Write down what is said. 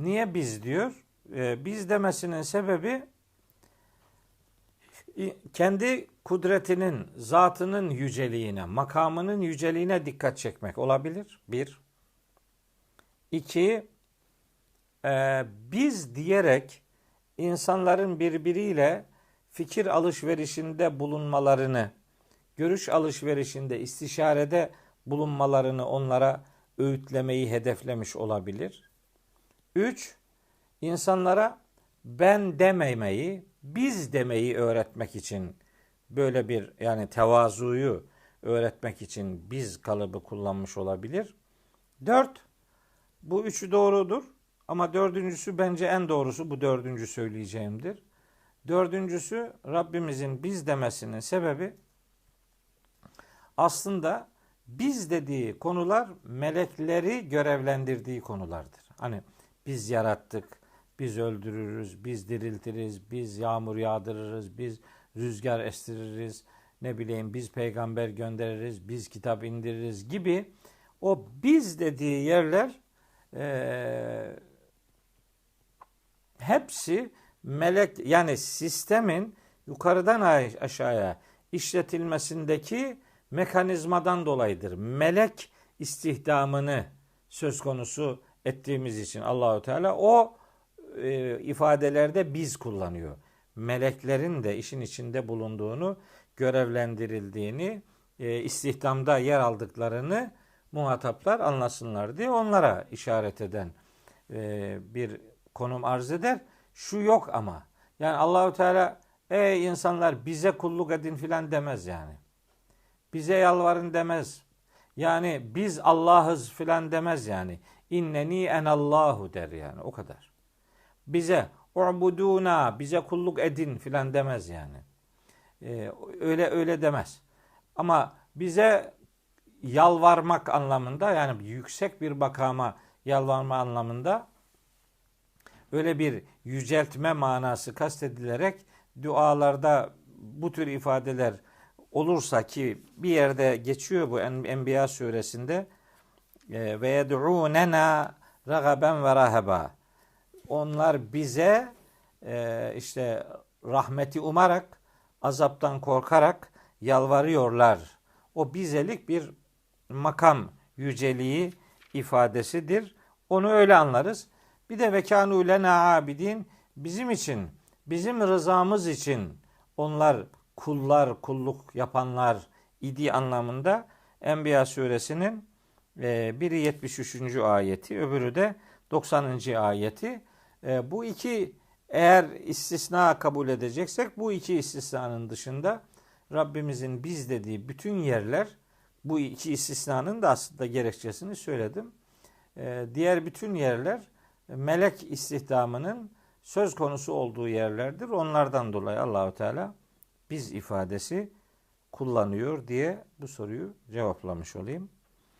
Niye biz diyor? Ee, biz demesinin sebebi kendi kudretinin, zatının yüceliğine, makamının yüceliğine dikkat çekmek olabilir. Bir. İki, e, biz diyerek insanların birbiriyle fikir alışverişinde bulunmalarını, görüş alışverişinde, istişarede bulunmalarını onlara öğütlemeyi hedeflemiş olabilir. Üç, insanlara ben dememeyi, biz demeyi öğretmek için böyle bir yani tevazuyu öğretmek için biz kalıbı kullanmış olabilir. Dört, bu üçü doğrudur ama dördüncüsü bence en doğrusu bu dördüncü söyleyeceğimdir. Dördüncüsü Rabbimizin biz demesinin sebebi aslında biz dediği konular melekleri görevlendirdiği konulardır. Hani biz yarattık, biz öldürürüz, biz diriltiriz, biz yağmur yağdırırız, biz rüzgar estiririz, ne bileyim biz peygamber göndeririz, biz kitap indiririz gibi o biz dediği yerler e, hepsi melek yani sistemin yukarıdan aşağıya işletilmesindeki mekanizmadan dolayıdır. Melek istihdamını söz konusu ettiğimiz için Allahü Teala o e, ifadelerde biz kullanıyor. Meleklerin de işin içinde bulunduğunu, görevlendirildiğini, e, istihdamda yer aldıklarını muhataplar anlasınlar diye onlara işaret eden e, bir konum arz eder. Şu yok ama. Yani Allahü Teala ey insanlar bize kulluk edin filan demez yani. Bize yalvarın demez. Yani biz Allah'ız filan demez yani. İnneni en Allahu der yani o kadar. Bize u'buduna bize kulluk edin filan demez yani. Ee, öyle öyle demez. Ama bize yalvarmak anlamında yani yüksek bir bakama yalvarma anlamında öyle bir yüceltme manası kastedilerek dualarda bu tür ifadeler olursa ki bir yerde geçiyor bu Enbiya suresinde ve yed'ûnena ragaben ve rahaba. Onlar bize e, işte rahmeti umarak, azaptan korkarak yalvarıyorlar. O bizelik bir makam yüceliği ifadesidir. Onu öyle anlarız. Bir de vekanu lena abidin bizim için, bizim rızamız için onlar kullar, kulluk yapanlar idi anlamında Enbiya suresinin biri 73. ayeti, öbürü de 90. ayeti. E, bu iki eğer istisna kabul edeceksek bu iki istisnanın dışında Rabbimizin biz dediği bütün yerler bu iki istisnanın da aslında gerekçesini söyledim. E, diğer bütün yerler melek istihdamının söz konusu olduğu yerlerdir. Onlardan dolayı Allahu Teala biz ifadesi kullanıyor diye bu soruyu cevaplamış olayım.